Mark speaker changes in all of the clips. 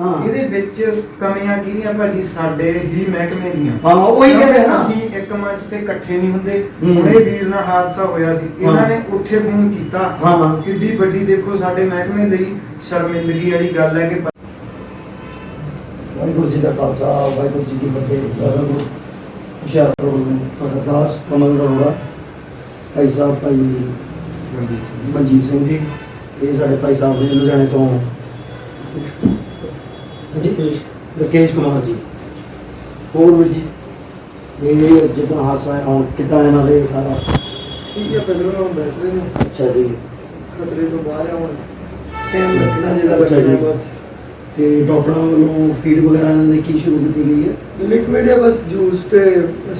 Speaker 1: ਹਾਂ।
Speaker 2: ਇਹਦੇ ਵਿੱਚ ਕਮੀਆਂ ਕਿਹਦੀਆਂ ਭਾਜੀ? ਸਾਡੇ ਹੀ ਮਹਿਕਮੇ ਦੀਆਂ।
Speaker 1: ਹਾਂ ਉਹੀ ਕਹਿ ਰਿਹਾ ਨਾ।
Speaker 2: ਅਸੀਂ ਇੱਕ ਮੰਚ ਤੇ ਇਕੱਠੇ ਨਹੀਂ ਹੁੰਦੇ। ਹੁਣ ਵੀਰ ਨਾਲ ਹਾਦਸਾ ਹੋਇਆ ਸੀ। ਇਹਨਾਂ। ਨੇ ਉੱਥੇ ਫੋਨ ਕੀਤਾ।
Speaker 1: ਹਾਂ, ਹਾਂ।
Speaker 2: ਕਿੱਡੀ ਵੱਡੀ ਦੇਖੋ ਸਾਡੇ ਮਹਿਕਮੇ ਲਈ ਸ਼ਰਮਿੰਦਗੀ ਵਾਲੀ ਗੱਲ ਹੈ ਕਿ
Speaker 1: ਵਾਹਿਗੁਰੂ ਜੀ ਦਾ ਖਾਲਸਾ ਵਾਹਿਗੁਰੂ ਜੀ ਕੀ ਫਤਿਹ। ਹੁਸ਼ਿਆਰਪੁਰ ਨੂੰ ਤੁਹਾਡਾ ਦਾਸ ਕਮਲ ਅਰੋੜਾ। ਭਾਈ ਸਾਹਿਬ ਭਾਈ ਮਨਜੀਤ ਸਿੰਘ ਜੀ। ਇਹ ਸਾਡੇ ਭਾਈ ਸਾਹਿਬ ਨੇ ਲੁਧਿਆਣੇ ਤੋਂ ਜੀ ਰਕੇਸ਼ ਕੁਮਾਰ ਜੀ। ਹੋਰ ਵੀਰ ਜੀ ਇਹ ਜਿੱਦਾਂ ਹਾਸਾ ਹੈ ਹੁਣ ਕਿੱਦਾਂ ਇਹਨਾਂ ਦੇ ਸਾਰਾ
Speaker 3: ਠੀਕ ਹੈ ਪਹਿਲਾਂ ਹੁਣ ਬੈਠ ਰਹੇ ਨੇ।
Speaker 1: ਅੱਛਾ ਜੀ।
Speaker 3: ਖਤਰੇ ਤੋਂ ਬਾਹਰ ਆ ਹੁਣ। ਟਾਈਮ ਲੱਗਣਾ ਜਿਹੜਾ
Speaker 1: ਅੱਛਾ ਜੀ।
Speaker 3: ਬਚਣਾ ਬਸ।
Speaker 1: ਤੇ ਡਾਕਟਰਾਂ ਵੱਲੋਂ ਫੀਡ ਵਗੈਰਾ ਇਹਨਾਂ ਦੀ ਕੀ ਸ਼ੁਰੂ ਕੀਤੀ ਗਈ ਹੈ?
Speaker 3: ਲਿਕਵਿਡ ਹੈ ਬਸ ਜੂਸ ਤੇ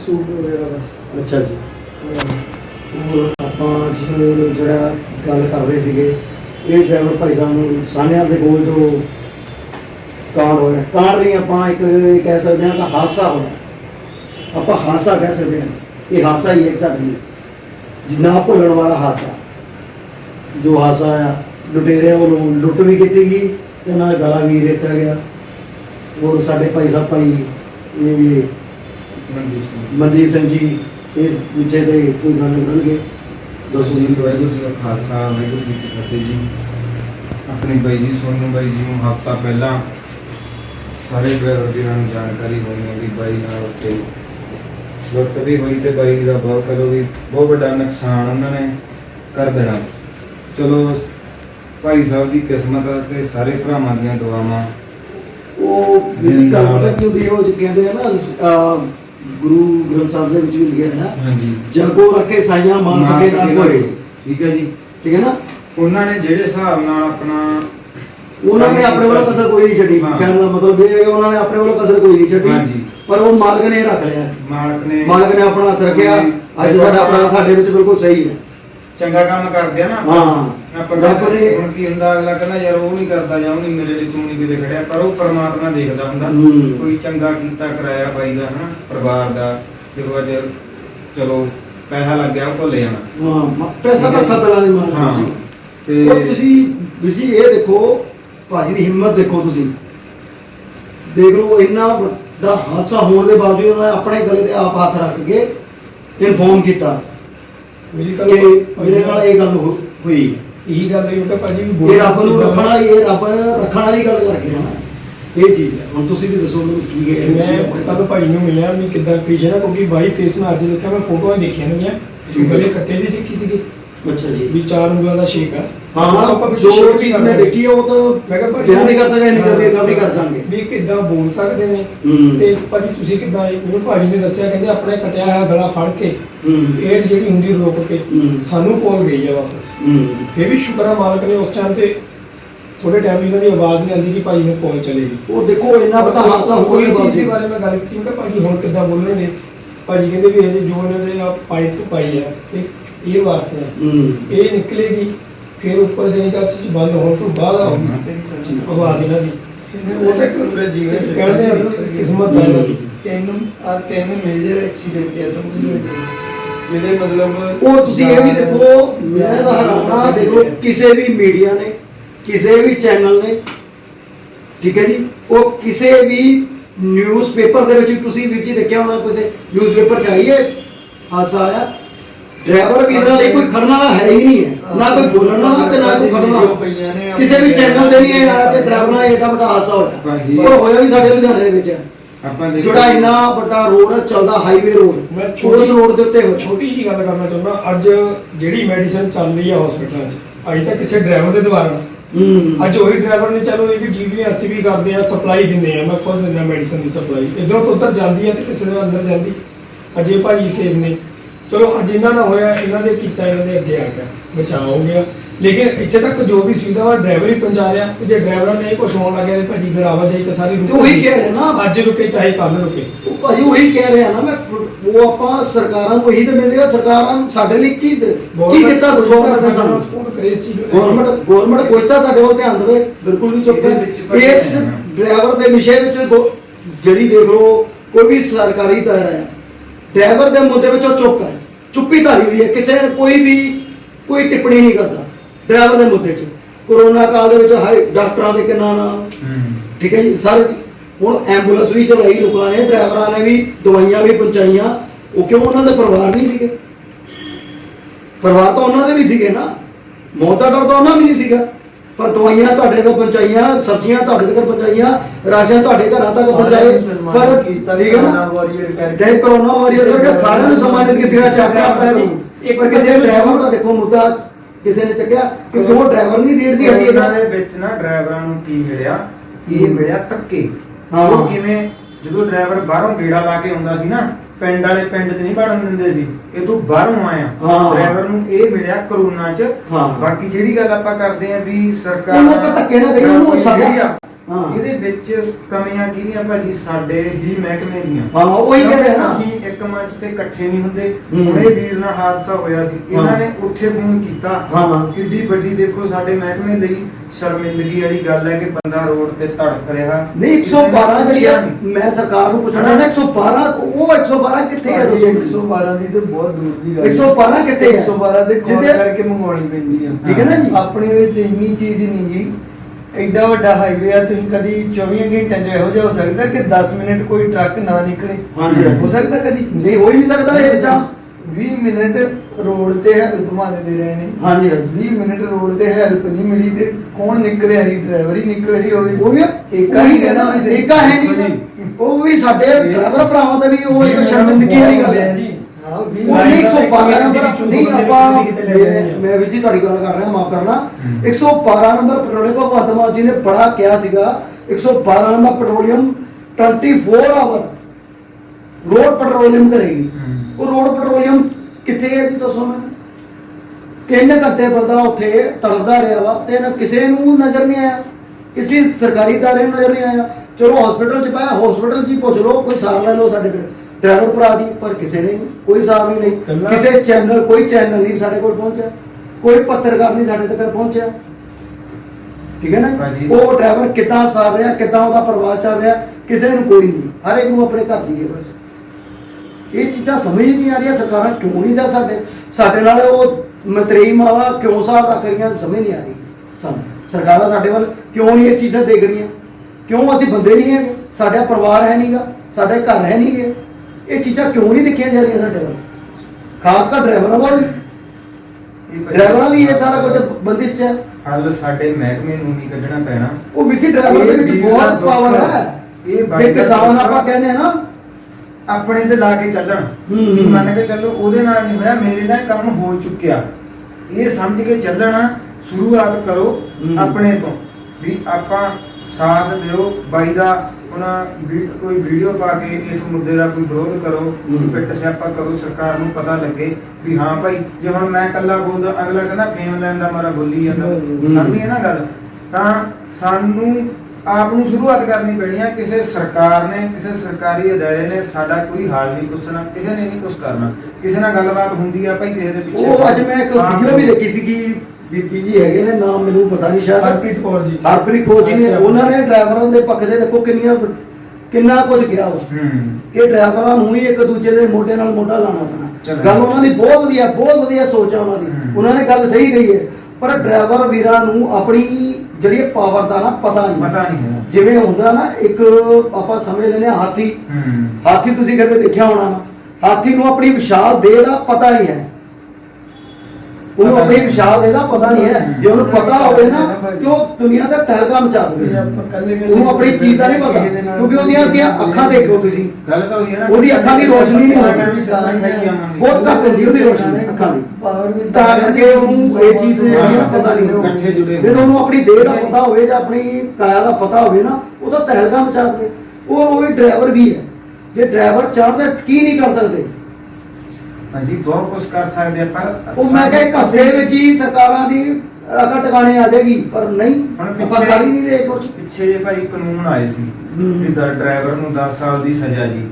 Speaker 3: ਸੂਪ ਵਗੈਰਾ ਬਸ।
Speaker 1: ਅੱਛਾ ਜੀ। ਹੋਰ ਆਪਾਂ ਜਿਸ ਜਿਹੜਾ ਗੱਲ ਕਰ ਰਹੇ ਸੀਗੇ ਇਹ ਡਰਾਈਵਰ ਭਾਈ ਸਾਹਿਬ ਨੂੰ ਸਾਨਿਆਂ ਦੇ ਕੋਲ ਜੋ ਕਾਂਡ ਹੋਇਆ ਕਾਂਡ ਨਹੀਂ ਆਪਾਂ ਇੱਕ ਕਹਿ ਸਕਦੇ ਹਾਂ ਕਿ ਹਾਦਸਾ ਹੋਇਆ ਆਪਾਂ ਹਾਦਸਾ ਕਹਿ ਸਕਦੇ ਹਾਂ। ਇਹ ਹਾਦਸਾ ਹੀ ਇੱਕ ਸਾਡੇ ਜਿੰਨਾ ਭੁੱਲਣ ਵਾਲਾ ਹਾਦਸਾ ਜੋ ਹਾਦਸਾ ਆਇਆ ਲੁਟੇਰਿਆਂ ਵੱਲੋਂ ਲੁੱਟ ਵੀ ਕੀਤੀ ਗਈ ਤੇ ਨਾਲ ਗਲਾ ਵੀ ਰੇਤਾ ਗਿਆ। ਹੋਰ ਸਾਡੇ ਭਾਈ ਸਾਹਿਬ ਭਾਈ ਇਹ ਮਨਦੀਪ ਸਿੰਘ। ਜੀ ਇਸ ਵਿਸ਼ੇ ਤੇ ਕੋਈ ਗੱਲ ਕਰਨਗੇ ਦੱਸੋ ਜੀ
Speaker 2: ਵਾਹਿਗੁਰੂ ਜੀ ਕਾ ਖਾਲਸਾ ਵਾਹਿਗੁਰੂ ਜੀ ਕੀ ਫਤਿਹ ਜੀ। ਆਪਣੇ ਬਾਈ ਜੀ ਸੋਨੂ ਬਾਈ ਜੀ ਨੂੰ ਹਫਤਾ ਪਹਿਲਾਂ ਸਾਰੇ ਡਰਾਈਵਰ ਵੀਰਾਂ ਨੂੰ ਜਾਣਕਾਰੀ ਹੋਣੀ ਹੈ ਵੀ ਬਾਈ ਨਾਲ ਉੱਤੇ ਲੁੱਟ ਵੀ ਹੋਈ ਤੇ ਬਾਈ ਦਾ ਬਹੁਤ ਕਹੋ ਵੀ ਬਹੁਤ ਵੱਡਾ ਨੁਕਸਾਨ ਉਹਨਾਂ ਨੇ ਕਰ ਦੇਣਾ। ਚਲੋ ਭਾਈ ਸਾਹਿਬ ਦੀ ਕਿਸਮਤ ਤੇ ਸਾਰੇ ਭਰਾਵਾਂ ਦੀਆਂ ਦੁਆਵਾਂ
Speaker 1: ਉਹ ਜਿਹੜੀ ਗੱਲ ਪਤਾ ਕੀ ਹੁੰਦੀ ਹੈ ਉਹ ਜੋ ਕਹਿੰਦੇ ਆ ਨਾ ਅਹ, ਗੁਰੂ ਗ੍ਰੰਥ ਸਾਹਿਬ ਦੇ ਵਿੱਚ ਵੀ ਲਿਖਿਆ ਹੈ
Speaker 2: ਹਾਂਜੀ।
Speaker 1: ਜਗੋ ਰੱਖੇ ਸਾਈਆਂ ਮਾਨ ਸਕੇ ਨਾ ਕੋਈ
Speaker 2: ਠੀਕ ਹੈ ਜੀ।
Speaker 1: ਠੀਕ ਹੈ ਨਾ?
Speaker 2: ਉਹਨਾਂ ਨੇ ਜਿਹੜੇ ਹਿਸਾਬ ਨਾਲ ਆਪਣਾ
Speaker 1: ਉਹਨਾਂ ਨੇ ਆਪਣੇ ਵੱਲੋਂ ਕਸਰ ਕੋਈ ਨਹੀਂ ਛੱਡੀ
Speaker 2: ਹਾਂ।
Speaker 1: ਕਹਿਣ ਦਾ ਮਤਲਬ ਇਹ ਹੈ ਕਿ ਉਹਨਾਂ ਨੇ ਆਪਣੇ ਵੱਲੋਂ ਕਸਰ ਕੋਈ ਨਹੀਂ ਛੱਡੀ
Speaker 2: ਹਾਂਜੀ।
Speaker 1: ਪਰ ਉਹ ਮਾਲਕ ਨੇ ਰੱਖ ਲਿਆ
Speaker 2: ਮਾਲਕ ਨੇ
Speaker 1: ਮਾਲਕ ਨੇ ਆਪਣਾ ਹੱਥ ਰੱਖਿਆ ਅੱਜ ਸਾਡਾ ਆਪਣਾ ਸਾਡੇ ਵਿੱਚ ਬਿਲਕੁਲ ਸਹੀ ਹੈ
Speaker 2: ਚੰਗਾ ਕੰਮ ਕਰਦੇ ਆ ਨਾ
Speaker 1: ਹਾਂ।
Speaker 2: ਆਪਾਂ
Speaker 1: ਰੱਬ ਨੇ-
Speaker 2: ਹੁਣ ਕੀ ਹੁੰਦਾ ਅਗਲਾ ਕਹਿੰਦਾ ਯਾਰ ਉਹ ਨਹੀਂ ਕਰਦਾ ਜਾਂ ਉਹ ਨਹੀਂ ਮੇਰੇ ਲਈ ਤੂੰ ਨਹੀਂ ਕਿਤੇ ਖੜਿਆ ਪਰ ਉਹ ਪਰਮਾਤਮਾ ਦੇਖਦਾ ਹੁੰਦਾ
Speaker 1: ਹੂੰ।
Speaker 2: ਕੋਈ ਚੰਗਾ ਕੀਤਾ ਕਰਾਇਆ ਬਾਈ ਦਾ ਹਨਾ ਪਰਿਵਾਰ ਦਾ ਦੇਖੋ ਅੱਜ ਚਲੋ ਪੈਸਾ ਲੱਗ ਗਿਆ ਉਹ ਭੁੱਲ ਜਾਣਾ
Speaker 1: ਹਾਂ ਮ- ਪੈਸਾ ਤਾਂ ਪਹਿਲਾਂ ਨਹੀਂ ਮਾਰਨਾ
Speaker 2: ਹਾਂ।
Speaker 1: ਤੇ ਉਹ ਤੁਸੀਂ ਵੀਰ ਜੀ ਇਹ ਦੇਖੋ ਭਾਜੀ ਦੀ ਹਿੰਮਤ ਦੇਖੋ ਤੁਸੀਂ। ਦੇਖ ਲਓ ਇੰਨਾ ਵੱਡਾ ਹਾਦਸਾ ਹੋਣ ਦੇ ਬਾਵਜੂਦ ਉਹਨਾਂ ਨੇ ਆਪਣੇ ਗਲੇ ਤੇ ਆਪ ਹੱਥ ਰੱਖ ਕੇ ਇਨਫੋਰਮ ਕੀਤਾ
Speaker 4: ਮੇਰੀ
Speaker 1: ਕਿ ਮੇਰੇ ਨਾਲ ਇਹ ਗੱਲ ਹੋਈ।
Speaker 4: ਇਹੀ ਗੱਲ ਹੈ ਕਿ ਭਾਜੀ ਵੀ
Speaker 1: ਇਹ ਰੱਬ ਨੂੰ ਰੱਖਣ ਵਾਲੀ ਇਹ ਰੱਬ ਰੱਖਣ ਵਾਲੀ ਗੱਲ ਕਰਕੇ ਨਾ। ਇਹ ਚੀਜ਼ ਹੈ। ਹੁਣ ਤੁਸੀਂ ਵੀ ਦੱਸੋ ਮੈਨੂੰ ਕੀ ਹੈ
Speaker 4: ਮੈਂ ਕੱਲ ਭਾਈ ਨੂੰ ਮਿਲਿਆ ਵੀ ਕਿੱਦਾਂ ਨਾ ਕਿਉਂਕਿ ਬਾਈ ਫੇਸ ਮੈਂ ਅੱਜ ਦੇਖਿਆ ਮੈਂ ਫੋਟੋਆਂ ਦੇਖੀਆਂ ਨੇ
Speaker 1: ਠੀਕ ਹੈ।
Speaker 4: ਗਲੇ ਕੱਟੇ ਦੀ ਦੇਖੀ ਸੀਗੀ।
Speaker 1: ਅੱਛਾ ਜੀ।
Speaker 4: ਵੀ ਚਾਰ ਉਂਗਲਾਂ ਦਾ ਸ਼ੇਕ ਆ
Speaker 1: ਹਾਂ
Speaker 4: ਆਪਾਂ ਪਿੱਛੇ
Speaker 1: ਜੋ ਚੀਜ਼ ਮੈਂ। ਦੇਖੀ ਹੈ ਉਹ ਤਾਂ
Speaker 4: ਮੈਂ ਕਿਹਾ ਭਾਜੀ
Speaker 1: ਬਿਆਨ ਨਹੀਂ ਕਰ ਸਕਦਾ ਨਹੀਂ ਕਰਦੇ ਕੰਮ ਕਰ ਦਾਂਗੇ
Speaker 4: ਵੀ ਕਿੱਦਾਂ ਬੋਲ ਸਕਦੇ ਨੇ।
Speaker 1: ਹੂੰ।
Speaker 4: ਤੇ ਭਾਜੀ ਤੁਸੀਂ ਕਿੱਦਾਂ ਮੈਨੂੰ ਭਾਜੀ ਨੇ ਦੱਸਿਆ ਕਹਿੰਦੇ ਆਪਣੇ ਕਟਿਆ ਹੋਇਆ ਗਲਾ ਫੜ ਕੇ
Speaker 1: ਹੂੰ।
Speaker 4: ਇਹ ਜਿਹੜੀ ਹੁੰਦੀ ਰੋਕ ਕੇ
Speaker 1: ਹੂੰ।
Speaker 4: ਸਾਨੂੰ ਕੋਲ ਗਈ ਆ ਵਾਪਸ।
Speaker 1: ਹੂੰ।
Speaker 4: ਇਹ ਵੀ ਸ਼ੁਕਰ ਆ ਮਾਲਕ ਨੇ ਉਸ ਟਾਈਮ ਤੇ ਥੋੜੇ ਟਾਈਮ ਇਹਨਾਂ ਦੀ ਆਵਾਜ਼ ਨਹੀਂ ਆਉਂਦੀ ਕਿ ਭਾਈ ਨੂੰ ਕੋਲ ਚਲੇਗੀ
Speaker 1: ਉਹ ਦੇਖੋ ਇੰਨਾ ਵੱਡਾ ਹਾਦਸਾ ਹੋ ਗਿਆ
Speaker 4: ਚੀਜ਼ ਦੇ ਬਾਰੇ ਮੈਂ ਗੱਲ ਕੀਤੀ ਮੈਂ ਭਾਜੀ ਹੁਣ ਕਿੱਦਾਂ ਬੋਲਣਗੇ? ਭਾਜੀ ਕਹਿੰਦੇ ਵੀ ਇਹ ਜੋ ਇਹਨਾਂ ਆ ਪਾਈਪ ਪਾਈ ਆ ਇਹ ਇਹ ਵਾਸਤੇ
Speaker 1: ਹੂੰ।
Speaker 4: ਇਹ ਨਿਕਲੇਗੀ ਫਿਰ ਉੱਪਰ ਦਾ ਚੀਜ਼ ਬੰਦ ਹੋਣ ਤੋਂ ਬਾਅਦ ਆਉਗੀ ਆਵਾਜ਼ ਇਹਨਾਂ ਦੀ।
Speaker 3: ਉਹ ਤਾਂ ਪੂਰੇ ਜੀਵਨ ਸੇ
Speaker 4: ਕਹਿੰਦੇ ਆ ਨਾ, ਕਿਸਮਤ ਹੈ ਇਹਨਾਂ ਦੀ
Speaker 3: ਤਿੰਨ ਆ ਤਿੰਨ ਮੇਜਰ ਐਕਸੀਡੈਂਟ ਹੈ ਸਮਝ ਲਓ ਜੀ। ਜਿਹੜੇ ਮਤਲਬ
Speaker 1: ਉਹ ਤੁਸੀਂ ਇਹ ਵੀ ਦੇਖੋ ਮੈਂ ਤਾਂ ਹੈਰਾਨਾ ਦੇਖੋ ਕਿਸੇ ਵੀ ਮੀਡੀਆ ਨੇ ਕਿਸੇ ਵੀ ਚੈਨਲ ਨੇ ਠੀਕ ਹੈ ਜੀ ਉਹ ਕਿਸੇ ਵੀ ਨਿਊਜ਼ਪੇਪਰ ਦੇ ਵਿੱਚ ਤੁਸੀਂ ਵਿੱਚ ਹੀ ਦੇਖਿਆ ਹੋਣਾ ਕਿਸੇ ਨਿਊਜ਼ਪੇਪਰ ਚ ਆਈ ਹੈ ਹਾਦਸਾ ਆਇਆ। ਡਰਾਈਵਰ ਵੀ ਇਹਨਾਂ ਲਈ ਕੋਈ ਖੜਨ ਵਾਲਾ ਹੈ ਹੀ ਨਹੀਂ ਹੈ। ਨਾ ਕੋਈ ਬੋਲਣ ਵਾਲਾ ਤੇ ਨਾ ਕੋਈ ਖੜਨ ਵਾਲਾ। ਕਿਸੇ ਵੀ ਚੈਨਲ ਦੇ ਨਹੀਂ ਇਹ ਆਇਆ ਕਿ ਡਰਾਈਵਰ ਨਾਲ ਏਡਾ ਵੱਡਾ ਹਾਦਸਾ। ਹੋਇਆ। ਉਹ ਹੋਇਆ ਵੀ ਸਾਡੇ ਲੁਧਿਆਣੇ ਦੇ ਵਿੱਚ। ਜਿਹੜਾ ਇੰਨਾ ਵੱਡਾ ਰੋਡ ਚੱਲਦਾ ਹਾਈਵੇ ਰੋਡ
Speaker 4: ਮੈਂ
Speaker 1: ਉਸ
Speaker 4: ਛੋਟੀ
Speaker 1: ਰੋਡ ਦੇ ਉੱਤੇ
Speaker 4: ਛੋਟੀ ਜੀ ਗੱਲ ਕਰਨਾ ਚਾਹੁੰਦਾ ਅੱਜ ਜਿਹੜੀ ਮੈਡੀਸਨ ਚੱਲ ਰਹੀ ਹੈ ਹਸਪੀਟਲਾਂ 'ਚ ਅਜੇ ਤੱਕ ਕਿਸੇ ਡਰਾਈਵਰ ਦੇ ਦੁਆਰਾ ਅੱਜ ਉਹੀ ਡਰਾਈਵਰ ਨੇ ਚਲੋ ਇਹ ਵੀ ਡਿਲੀਵਰੀ ਅਸੀਂ ਵੀ ਕਰਦੇ ਆ ਸਪਲਾਈ ਦਿੰਦੇ ਆ ਮੈਂ ਖੁਦ ਦਿੰਦਾ ਮੈਡੀਸਨ ਦੀ ਸਪਲਾਈ ਇਧਰੋਂ ਤੋਂ ਉੱਧਰ ਜਾਂਦੀ ਹੈ ਤੇ ਕਿਸੇ ਦੇ ਅੰਦਰ ਜਾਂਦੀ। ਅਜੇ ਭਾਜੀ ਸੇਵ ਨੇ। ਚਲੋ ਅੱਜ ਇਹਨਾਂ ਨਾਲ ਹੋਇਆ ਇਹਨਾਂ ਦੇ ਕੀਤਾ ਇਹਨਾਂ ਦੇ ਅੱਗੇ ਆ ਗਿਆ ਬਚਾਅ ਹੋ ਗਿਆ ਲੇਕਿਨ ਇੱਥੇ ਤੱਕ ਜੋ ਵੀ ਸੁਵਿਧਾ ਵਾ ਡਰਾਈਵਰ ਹੀ ਪਹੁੰਚਾ ਰਿਹਾ ਤੇ ਜੇ ਡਰਾਈਵਰਾਂ ਨੇ ਇਹ ਕੁਛ ਹੋਣ ਲੱਗਿਆ ਤੇ ਭਾਜੀ ਫਿਰ ਆਵਾਜਾਈ ਤਾਂ ਸਾਰੀ
Speaker 1: ਤੇ ਉਹੀ ਕਹਿ ਰਿਹਾ ਨਾ।
Speaker 4: ਅੱਜ ਰੁਕੇ ਚਾਹੇ ਕੱਲ ਰੁਕੇ
Speaker 1: ਉਹ ਭਾਜੀ ਉਹੀ ਕਹਿ ਰਿਹਾ ਨਾ ਮੈਂ ਉਹ ਆਪਾਂ ਸਰਕਾਰਾਂ ਨੂੰ ਇਹੀ ਤੇ ਮਿਲਦੇ ਆ ਸਰਕਾਰਾਂ ਕੀ ਲਈ ਕੀ ਦੇ- ਕੀ ਦਿੱਤਾ ਗਵਰਨਮੈਂਟ ਨੇ ਸਾਨੂੰ
Speaker 4: ਸਪੋਰਟ ਕਰੇ ਇਸ ਚੀਜ਼ ਨੂੰ
Speaker 1: ਗਵਰਨਮੈਂਟ ਗਵਰਨਮੈਂਟ ਕੋਈ ਤਾਂ ਸਾਡੇ ਵੱਲ ਧਿਆਨ ਦੇਵੇ ਬਿਲਕੁਲ ਵੀ ਚੁੱਪ ਹੈ ਇਸ। ਡਰਾਈਵਰ ਦੇ ਵਿਸ਼ੇ ਵਿੱਚ ਜਿਹੜੀ ਦੇਖ ਲਓ ਕੋਈ ਵੀ ਸਰਕਾਰੀ ਦਾਇਰਾ ਹੈ ਡਰਾਈਵਰ ਦੇ ਮੁੱਦੇ ਵਿੱਚ ਉਹ ਚੁੱਪ ਹੈ। ਚੁੱਪੀ ਧਾਰੀ ਹੋਈ ਹੈ। ਕਿਸੇ ਨੇ ਕੋਈ ਵੀ ਕੋਈ ਟਿੱਪਣੀ ਨਹੀਂ ਕਰਦਾ ਡਰਾਈਵਰ ਦੇ ਮੁੱਦੇ 'ਚ। ਕਰੋਨਾ ਕਾਲ ਦੇ ਵਿੱਚ ਹਾਈ ਡਾਕਟਰਾਂ ਦੇ ਕਿੰਨਾ ਨਾ।
Speaker 2: ਹੂੰ।
Speaker 1: ਠੀਕ ਹੈ ਜੀ? ਸਰ ਹੁਣ ਐਂਬੂਲੈਂਸ ਵੀ ਚਲਾਈ ਲੋਕਾਂ ਨੇ ਡਰਾਈਵਰਾਂ ਨੇ ਵੀ ਦਵਾਈਆਂ ਵੀ ਪਹੁੰਚਾਈਆਂ। ਉਹ ਕਿਉਂ ਉਹਨਾਂ ਦੇ ਪਰਿਵਾਰ ਨਹੀਂ ਸੀਗੇ? ਪਰਿਵਾਰ ਤਾਂ ਉਹਨਾਂ ਦੇ ਵੀ ਸੀਗੇ ਨਾ। ਮੌਤ ਦਾ ਡਰ ਤਾਂ ਉਹਨਾਂ ਵੀ ਨਹੀਂ ਸੀਗਾ। ਪਰ ਦਵਾਈਆਂ ਤੁਹਾਡੇ ਤੱਕ ਪਹੁੰਚਾਈਆਂ ਸਬਜ਼ੀਆਂ ਤੁਹਾਡੇ ਤੱਕ ਪਹੁੰਚਾਈਆਂ ਰਾਸ਼ਨ ਤੁਹਾਡੇ ਘਰਾਂ ਤੱਕ ਪਹੁੰਚਾਏ। ਪਰ ਠੀਕ ਹੈ ਨਾ?
Speaker 3: ਵਾਰੀਅਰ
Speaker 1: ਤੇ ਕਰੋਨਾ ਵਾਰੀਅਰ ਕਰਕੇ ਸਾਰਿਆਂ ਨੂੰ ਸਨਮਾਨਿਤ ਕੀਤਾ ਚਾਕਾ ਤੱਕ
Speaker 4: ਇੱਕ
Speaker 1: ਪਰ ਕਿਸੇ ਡਰਾਈਵਰ ਦਾ ਦੇਖੋ ਮੁੱਦਾ ਕਿਸੇ ਨੇ ਚੱਕਿਆ ਕਿ ਕਿਉਂ ਡਰਾਈਵਰ ਨਹੀਂ ਰੇਟ ਦੀ ਹੱਡੀ
Speaker 2: ਦੇ ਵਿੱਚ ਨਾ ਡਰਾਈਵਰਾਂ ਨੂੰ ਕੀ ਮਿਲਿਆ? ਇਹ
Speaker 1: ਹਮ।
Speaker 2: ਮਿਲਿਆ? ਧੱਕੇ।
Speaker 1: ਹਾਂ।
Speaker 2: ਉਹ ਕਿਵੇਂ ਜਦੋਂ ਡਰਾਈਵਰ ਬਾਹਰੋਂ ਗੇੜਾ ਲਾ ਕੇ ਆਉਂਦਾ ਸੀ ਨਾ ਪਿੰਡ ਵਾਲੇ ਪਿੰਡ 'ਚ ਨਹੀਂ ਵੜਨ ਦਿੰਦੇ ਸੀ ਇਹ ਤੂੰ ਬਾਹਰੋਂ ਆਇਆ
Speaker 1: ਹਾਂ।
Speaker 2: ਡਰਾਈਵਰ ਨੂੰ ਇਹ ਮਿਲਿਆ ਕਰੋਨਾ 'ਚ
Speaker 1: ਹਾਂ।
Speaker 2: ਬਾਕੀ ਜਿਹੜੀ ਗੱਲ ਆਪਾਂ ਕਰਦੇ ਆਂ ਵੀ ਸਰਕਾਰ
Speaker 1: ਉਹਨੂੰ ਆਪਾਂ ਧੱਕੇ ਨਾਲ ਕਹੀਏ, ਉਹਨੂੰ ਸਾਡਾ-
Speaker 2: ਜਿਹੜੀ ਆ,
Speaker 1: ਹਾਂ।
Speaker 2: ਇਹਦੇ ਵਿੱਚ ਕਮੀਆਂ ਕਿਹਦੀਆਂ ਭਾਜੀ ਸਾਡੇ ਹੀ ਮਹਿਕਮੇ ਦੀਆਂ
Speaker 1: ਹਾਂ ਉਹੀ ਕਹਿ ਰਿਹਾ ਨਾ
Speaker 2: ਅਸੀਂ ਇੱਕ ਮੰਚ ਤੇ ਇਕੱਠੇ ਨਹੀਂ ਹੁੰਦੇ। ਹੁਣ ਵੀਰ ਨਾਲ ਹਾਦਸਾ ਹੋਇਆ ਸੀ ਇਹਨਾਂ। ਨੇ ਉੱਥੇ ਫੋਨ ਕੀਤਾ
Speaker 1: ਹਾਂ, ਹਾਂ।
Speaker 2: ਕਿੱਡੀ ਵੱਡੀ ਦੇਖੋ ਸਾਡੇ ਮਹਿਕਮੇ ਲਈ ਸ਼ਰਮਿੰਦਗੀ ਵਾਲੀ ਗੱਲ ਹੈ ਕਿ ਬੰਦਾ ਰੋਡ ਤੇ ਧੜਕ ਰਿਹਾ
Speaker 1: ਨਹੀਂ 112 ਜਿਹੜੀ। ਮੈਂ ਸਰਕਾਰ ਨੂੰ ਪੁੱਛਣਾ ਨਾ 112 ਉਹ 112 ਕਿੱਥੇ ਹੈ ਦੱਸੋ ਮੈਨੂੰ?
Speaker 3: 112 ਦੀ ਤੇ ਬਹੁਤ ਦੂਰ ਦੀ ਗੱਲ
Speaker 1: 112 ਕਿੱਥੇ ਹੈ
Speaker 3: 112 ਤੇ ਕਾਲ ਕਰਕੇ ਮੰਗਵਾਉਣੀ ਪੈਂਦੀ ਆ
Speaker 1: ਠੀਕ ਹੈ ਨਾ ਜੀ?
Speaker 3: ਆਪਣੇ ਵਿੱਚ ਇੰਨੀ ਚੀਜ਼ ਨਹੀਂ ਗੀ ਐਡਾ ਵੱਡਾ ਹਾਈਵੇ ਆ ਤੁਸੀਂ ਕਦੀ 24 ਘੰਟਿਆਂ 'ਚ ਇਹੋ ਜਿਹਾ ਹੋ ਸਕਦਾ ਕਿ 10 ਮਿੰਟ ਕੋਈ ਟਰੱਕ ਨਾ ਨਿਕਲੇ?
Speaker 1: ਹਾਂਜੀ।
Speaker 3: ਹੋ ਸਕਦਾ ਕਦੀ?
Speaker 1: ਨਹੀਂ ਹੋ ਹੀ ਨਹੀਂ ਸਕਦਾ ਇਹ ਚਾਂਸ
Speaker 3: 20 ਮਿੰਟ ਰੋਡ ਤੇ ਹੈਲਪ ਮੰਗਦੇ ਰਹੇ ਨੇ।
Speaker 1: ਹਾਂਜੀ। ਹਾਂਜੀ
Speaker 3: 20 ਮਿੰਟ ਰੋਡ ਤੇ ਹੈਲਪ ਨਹੀਂ ਮਿਲੀ ਤੇ ਕੌਣ ਨਿਕਲਿਆ ਸੀ? ਡਰਾਈਵਰ ਹੀ ਨਿਕਲਿਆ ਸੀ ਹੋਵੇ
Speaker 1: ਉਹ ਵੀ
Speaker 3: ਏਕਾ ਹੀ ਹੈ ਨਾ ਇਹਦੇ।
Speaker 1: ਏਕਾ ਹੈ ਨਹੀਂ। ਉਹ ਵੀ ਸਾਡੇ ਡਰਾਈਵਰ ਭਰਾਵਾਂ ਦਾ ਵੀ ਉਹ ਇੱਕ ਸ਼ਰਮਿੰਦਗੀ ਵਾਲੀ ਗੱਲ ਹੈ।
Speaker 3: ਹਾਂ
Speaker 1: ਉਹ
Speaker 3: 20
Speaker 1: ਨਹੀਂ
Speaker 3: ਮਿੰਟ
Speaker 1: 112 ਨੰਬਰ ਨਹੀਂ ਆਪਾਂ
Speaker 4: ਕਿਤੇ ਲੈ ਜਾਂਦੇ ਆ।
Speaker 1: ਮੈਂ ਵੀ ਜੀ ਤੁਹਾਡੀ ਗੱਲ ਕਰ ਰਿਹਾ ਮਾਫ ਕਰਨਾ
Speaker 2: ਹੂੰ।
Speaker 1: 112 ਨੰਬਰ ਪੈਟਰੋਲੀਅਮ ਭਗਵੰਤ ਮਾਨ ਜੀ ਨੇ ਬੜਾ ਕਿਹਾ ਸੀਗਾ 112 number petroleum 24 hour road petroleum ਕਰੇਗੀ
Speaker 2: ਹੂੰ।
Speaker 1: ਉਹ ਰੋਡ ਪੈਟਰੋਲੀਅਮ ਕਿੱਥੇ ਹੈ ਜੀ ਦੱਸੋ ਮੈਨੂੰ ਤਿੰਨ ਘੰਟੇ ਬੰਦਾ ਉੱਥੇ ਤੜਫਦਾ ਰਿਹਾ ਵਾ ਤੇ ਨਾ ਕਿਸੇ ਨੂੰ ਨਜ਼ਰ ਨਹੀਂ ਆਇਆ ਕਿਸੇ ਸਰਕਾਰੀ ਦਾਰੇ ਨੂੰ ਨਜ਼ਰ ਨਹੀਂ ਆਇਆ ਚਲੋ ਹਸਪੀਟਲ ਚ ਪਾਇਆ ਹਸਪੀਟਲ ਚ ਹੀ ਪੁੱਛ ਲਓ ਕੋਈ ਸਾਰ ਲੈ ਲਓ ਸਾਡੇ ਕੋਲ ਡਰਾਈਵਰ ਭਰਾ ਦੀ ਪਰ ਕਿਸੇ ਨੇ ਕੋਈ ਸਾਰ ਨਹੀਂ। ਲਈ ਕਿਸੇ ਚੈਨਲ ਕੋਈ ਚੈਨਲ ਨਹੀਂ ਸਾਡੇ ਕੋਲ ਪਹੁੰਚਿਆ। ਕੋਈ ਪੱਤਰਕਾਰ ਨਹੀਂ ਸਾਡੇ ਤੱਕ ਪਹੁੰਚਿਆ। ਠੀਕ ਹੈ ਨਾ। ਉਹ ਡਰਾਈਵਰ ਕਿੱਦਾਂ ਸਾਰ ਰਿਹਾ ਕਿੱਦਾਂ ਉਹਦਾ ਪਰਿਵਾਰ ਚੱਲ ਰਿਹਾ ਕਿਸੇ ਨੂੰ ਕੋਈ ਨਹੀਂ। ਹਰ ਇੱਕ ਨੂੰ ਆਪਣੇ ਘਰ ਦੀ ਹੈ ਬਸ। ਇਹ ਚੀਜ਼ਾਂ ਸਮਝ ਨਹੀਂ ਆ ਰਹੀਆਂ ਸਰਕਾਰਾਂ ਕਿਉਂ ਨਹੀਂ ਦਾ ਸਾਡੇ ਸਾਡੇ ਨਾਲ ਉਹ ਮਤਰੇਈ ਮਾਵਾ ਕਿਉਂ ਸਾਹ ਰੱਖ ਰਹੀਆਂ ਸਮਝ ਨਹੀਂ ਆ ਰਹੀ ਸਾਨੂੰ। ਸਰਕਾਰਾਂ ਸਾਡੇ ਵੱਲ ਕਿਉਂ ਨਹੀਂ ਇਹ ਚੀਜ਼ਾਂ ਦੇਖ ਰਹੀਆਂ? ਕਿਉਂ ਅਸੀਂ ਬੰਦੇ ਨਹੀਂ ਹੈਗੇ? ਸਾਡਾ ਪਰਿਵਾਰ ਹੈ ਨਹੀਂਗਾ ਸਾਡੇ ਘਰ ਹੈ ਨਹੀਂਗੇ ਇਹ ਚੀਜ਼ਾਂ ਕਿਉਂ ਨਹੀਂ ਦੇਖੀਆਂ ਜਾ ਰਹੀਆਂ ਸਾਡੇ ਵੱਲ? ਖਾਸ ਕਰ ਡਰਾਈਵਰਾਂ ਵੱਲ। ਡਰਾਈਵਰਾਂ ਲਈ ਇਹ ਸਾਰਾ ਕੁਝ ਬੰਦਿਸ਼ 'ਚ ਹੈ।
Speaker 2: ਹੱਲ ਸਾਡੇ ਮਹਿਕਮੇ ਨੂੰ ਹੀ ਕੱਢਣਾ ਪੈਣਾ।
Speaker 1: ਉਹ ਵਿੱਚ ਡਰਾਈਵਰ ਦੇ ਵਿੱਚ ਬਹੁਤ ਪਾਵਰ ਹੈ
Speaker 2: ਇਹ
Speaker 1: ਜੇ ਕਿਸਾਨ ਆਪਾਂ ਕਹਿੰਦੇ ਆ ਨਾ।
Speaker 2: ਆਪਣੇ ਤੇ ਲਾ ਕੇ ਚੱਲਣ। ਮੰਨ ਕੇ ਚੱਲੋ ਉਹਦੇ ਨਾਲ ਨਹੀਂ ਹੋਇਆ ਮੇਰੇ ਨਾਲ ਕੰਮ ਹੋ ਚੁੱਕਿਆ। ਇਹ ਸਮਝ ਕੇ ਚੱਲਣਾ ਸ਼ੁਰੂਆਤ ਕਰੋ। ਆਪਣੇ ਤੋਂ। ਵੀ ਆਪਾਂ ਸਾਥ ਦਿਓ ਬਾਈ ਦਾ ਹੁਣ ਵੀ- ਕੋਈ ਵੀਡੀਓ ਪਾ ਕੇ ਇਸ ਮੁੱਦੇ ਦਾ ਕੋਈ ਵਿਰੋਧ ਕਰੋ
Speaker 1: ਹੂੰ।
Speaker 2: ਪਿੱਟ ਸਿਆਪਾ ਕਰੋ ਸਰਕਾਰ ਨੂੰ ਪਤਾ ਲੱਗੇ ਵੀ ਹਾਂ ਭਾਈ ਜੇ ਹੁਣ ਮੈਂ ਇਕੱਲਾ ਬੋਲਦਾ ਅਗਲਾ ਕਹਿੰਦਾ ਫੇਮ ਲੈਣ ਦਾ ਮਾਰਾ ਬੋਲੀ ਜਾਂਦਾ
Speaker 1: ਹੂੰ।
Speaker 2: ਸਮਝੀ ਨਾ ਗੱਲ ਤਾਂ ਸਾਨੂੰ ਆਪ ਨੂੰ ਸ਼ੁਰੂਆਤ ਕਰਨੀ ਪੈਣੀ ਹੈ ਕਿਸੇ ਸਰਕਾਰ ਨੇ ਕਿਸੇ ਸਰਕਾਰੀ ਅਦਾਰੇ ਨੇ ਸਾਡਾ ਕੋਈ ਹਾਲ ਨਹੀਂ ਪੁੱਛਣਾ ਕਿਸੇ ਨੇ ਨਹੀਂ ਕੁਝ ਕਰਨਾ ਕਿਸੇ ਨਾਲ ਗੱਲਬਾਤ ਹੁੰਦੀ ਆ ਭਾਈ ਕਿਸੇ ਦੇ ਪਿੱਛੇ
Speaker 1: ਉਹ ਅੱਜ ਮੈਂ ਇੱਕ ਵੀਡੀਓ ਵੀ ਦੇਖੀ ਸੀ ਕਿ ਬੀਬੀ ਜੀ ਹੈਗੇ ਨੇ ਨਾਮ ਮੈਨੂੰ ਪਤਾ ਨਹੀਂ ਸ਼ਾਇਦ।
Speaker 4: ਹਰਪ੍ਰੀਤ ਕੌਰ ਜੀ।
Speaker 1: ਹਰਪ੍ਰੀਤ ਕੌਰ ਜੀ ਨੇ। ਉਹਨਾਂ ਨੇ ਡਰਾਈਵਰਾਂ ਦੇ ਪੱਖ ਦੇ ਦੇਖੋ ਕਿੰਨੀਆਂ ਕਿੰਨਾ ਕੁਝ ਕਿਹਾ ਉਸ ਇਹ ਡਰਾਈਵਰਾਂ ਨੂੰ ਹੀ ਇੱਕ ਦੂਜੇ ਦੇ ਮੋਢੇ ਨਾਲ ਮੋਢਾ ਲਾਣਾ ਪੈਣਾ। ਗੱਲ ਉਹਨਾਂ ਦੀ ਬਹੁਤ ਵਧੀਆ ਬਹੁਤ ਵਧੀਆ ਸੋਚ ਆ ਉਹਨਾਂ ਦੀ। ਉਹਨਾਂ ਨੇ ਗੱਲ ਸਹੀ ਕਹੀ ਹੈ। ਪਰ ਡਰਾਈਵਰ ਵੀਰਾਂ ਨੂੰ ਆਪਣੀ ਜਿਹੜੀ ਪਾਵਰ ਦਾ ਨਾ ਪਤਾ ਨਹੀਂ।
Speaker 2: ਪਤਾ ਨਹੀਂ
Speaker 1: ਜਿਵੇਂ ਹੁੰਦਾ ਨਾ ਇੱਕ ਆਪਾਂ ਸਮਝ ਹਾਂ ਹਾਥੀ। ਹਾਥੀ ਤੁਸੀਂ ਕਦੇ ਦੇਖਿਆ ਹੋਣਾ। ਹਾਥੀ ਨੂੰ ਆਪਣੀ ਵਿਸ਼ਾਲ ਦੇਹ ਦਾ ਪਤਾ ਨਹੀਂ ਹੈ। ਉਹਨੂੰ ਆਪਣੀ। ਵਿਸ਼ਾਲ ਦੇਹ ਦਾ ਪਤਾ ਨਹੀਂ ਹੈ। ਜੇ ਉਹਨੂੰ ਪਤਾ ਹੋਵੇ ਨਾ ਕਿ ਉਹ ਦੁਨੀਆ ਦਾ ਤਹਿਲਕਾ ਮਚਾ
Speaker 3: ਕੱਲੇ
Speaker 1: ਉਹਨੂੰ ਆਪਣੀ ਚੀਜ਼ ਦਾ ਨਹੀਂ ਪਤਾ ਕਿਉਂਕਿ ਉਹਦੀਆਂ ਦੀਆਂ ਅੱਖਾਂ ਦੇਖੋ ਤੁਸੀਂ।
Speaker 2: ਗੱਲ ਤਾਂ ਹੋਈ ਹੈ ਨਾ।
Speaker 1: ਉਹਦੀ ਅੱਖਾਂ ਦੀ ਰੋਸ਼ਨੀ ਨਹੀਂ ਹੁੰਦੀ। ਬਹੁਤ ਘੱਟ ਸੀ ਉਹਦੀ ਰੋਸ਼ਨੀ ਅੱਖਾਂ ਦੀ। ਤਾਂ ਕਰਕੇ ਉਹਨੂੰ ਇਹ ਚੀਜ਼ ਪਤਾ ਨਹੀਂ।
Speaker 2: ਇਕੱਠੇ ਜੁੜੇ।
Speaker 1: ਜਦੋਂ ਉਹਨੂੰ ਆਪਣੀ ਦੇਹ ਦਾ ਪਤਾ ਹੋਵੇ ਜਾਂ ਆਪਣੀ ਕਾਇਆ ਦਾ ਪਤਾ ਹੋਵੇ ਨਾ ਉਹਦਾ ਤਹਿਲਕਾ ਮਚਾ ਦੇਵੇ। ਉਹ ਉਹ ਵੀ ਡਰਾਈਵਰ ਵੀ ਹੈ। ਜੇ ਡਰਾਈਵਰ ਚਾਹਦਾ ਕੀ ਨਹੀਂ ਕਰ ਸਕਦੇ?
Speaker 2: ਹਾਂਜੀ ਬਹੁਤ ਕੁਝ ਕਰ ਸਕਦੇ ਆ ਪਰ
Speaker 1: ਉਹ ਮੈਂ ਕਿਹਾ ਇੱਕ ਹਫ਼ਤੇ ਵਿੱਚ ਹੀ ਸਰਕਾਰਾਂ ਦੀ ਅਕਾ ਟਿਕਾਣੇ ਆ ਜਾਏਗੀ ਪਰ ਨਹੀਂ
Speaker 2: ਹੁਣ ਪਿੱਛੇ
Speaker 1: ਕਰ ਹੀ ਨਹੀਂ ਰਹੇ ਕੁਝ
Speaker 2: ਪਿੱਛੇ ਜੇ ਭਾਈ ਕਾਨੂੰਨ ਆਏ ਸੀ
Speaker 1: ਹੂੰ।
Speaker 2: ਦਾ ਡਰਾਈਵਰ ਨੂੰ 10 ਸਾਲ ਦੀ ਸਜ਼ਾ ਜੀ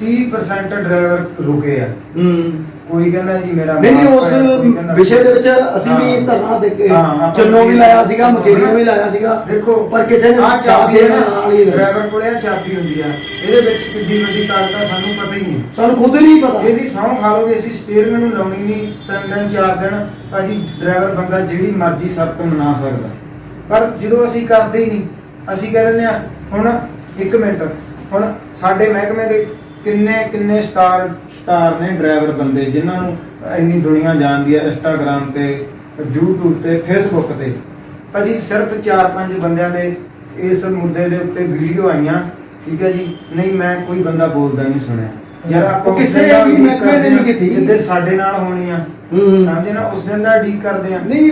Speaker 2: 30% ਡਰਾਈਵਰ ਰੁਕੇ ਆ।
Speaker 1: ਹੂੰ।
Speaker 2: ਕੋਈ ਕਹਿੰਦਾ ਜੀ ਮੇਰਾ
Speaker 1: ਨਹੀਂ ਨਹੀਂ ਉਸ
Speaker 2: ਕਹਿੰਦਾ-
Speaker 1: ਵਿਸ਼ੇ ਦੇ ਵਿੱਚ ਅਸੀਂ ਵੀ
Speaker 2: ਹਾਂ।
Speaker 1: ਧਰਨਾ ਦੇ ਕੇ
Speaker 2: ਹਾਂ, ਆਪਾਂ
Speaker 1: ਚੰਨੋ ਵੀ ਲਾਇਆ ਸੀਗਾ। ਮਕੇਰੀਆਂ ਵੀ ਲਾਇਆ ਸੀਗਾ
Speaker 2: ਦੇਖੋ
Speaker 1: ਪਰ ਕਿਸੇ ਨੇ
Speaker 2: ਆਹ
Speaker 1: ਸਾਥ
Speaker 2: ਚਾਬੀ ਹੈ
Speaker 1: ਦੇਣ
Speaker 2: ਨਾ
Speaker 1: ਨਾਲ ਹੀ ਲਾਇਆ।
Speaker 2: ਡਰਾਈਵਰ ਕੋਲੇ ਆ ਚਾਬੀ ਹੁੰਦੀ ਆ ਇਹਦੇ ਵਿੱਚ ਕਿੱਡੀ ਵੱਡੀ ਤਾਕਤ ਆ ਸਾਨੂੰ ਪਤਾ ਹੀ ਨਹੀਂ
Speaker 1: ਸਾਨੂੰ ਖੁਦ ਹੀ ਨਹੀਂ ਪਤਾ
Speaker 2: ਇਹਦੀ ਸਹੁੰ ਖਾ ਲਓ ਵੀ ਅਸੀਂ ਸਟੀਅਰਿੰਗ ਨੂੰ ਲਾਉਣੀ ਨਹੀਂ ਤਿੰਨ ਦਿਨ ਚਾਰ ਦਿਨ ਅਸੀਂ ਡਰਾਈਵਰ ਬੰਦਾ ਜਿਹੜੀ ਮਰਜ਼ੀ ਸਭ ਤੋਂ ਮਨਾ ਸਕਦਾ ਪਰ ਜਦੋਂ ਅਸੀਂ ਕਰਦੇ ਹੀ ਨਹੀਂ ਅਸੀਂ ਕਹਿ ਦਿੰਦੇ ਆ ਹੁਣ ਇੱਕ ਮਿੰਟ ਹੁਣ ਸਾਡੇ ਮਹਿਕਮੇ ਦੇ ਕਿੰਨੇ ਕਿੰਨੇ ਸਟਾਰ ਸਟਾਰ ਨੇ ਡਰਾਈਵਰ ਬੰਦੇ ਜਿਨ੍ਹਾਂ ਨੂੰ ਇੰਨੀ ਦੁਨੀਆ ਜਾਣਦੀ ਹੈ ਇੰਸਟਾਗ੍ਰam ਤੇ, YouTube ਤੇ, Facebook ਤੇ? ਭਾਜੀ ਸਿਰਫ 4-5 ਬੰਦਿਆਂ ਦੇ ਇਸ ਮੁੱਦੇ ਦੇ ਉੱਤੇ ਵੀਡੀਓ ਆਈਆਂ, ਠੀਕ ਹੈ ਜੀ? ਨਹੀਂ, ਮੈਂ ਕੋਈ ਬੰਦਾ ਬੋਲਦਾ ਨਹੀਂ ਸੁਣਿਆ। ਯਾਰ ਆਪਾਂ
Speaker 1: ਕਿਸੇ ਵੀ ਮਹਿਕਮੇ ਨੇ ਨਹੀਂ ਕੀਤੀ।
Speaker 2: ਜਿੱਦੇ ਸਾਡੇ ਨਾਲ ਹੋਣੀ ਆ। ਸਮਝੇ ਨਾ ਉਸ ਦਿਨ ਦਾ ਉਡੀਕ ਕਰਦੇ ਆ
Speaker 1: ਨਹੀਂ,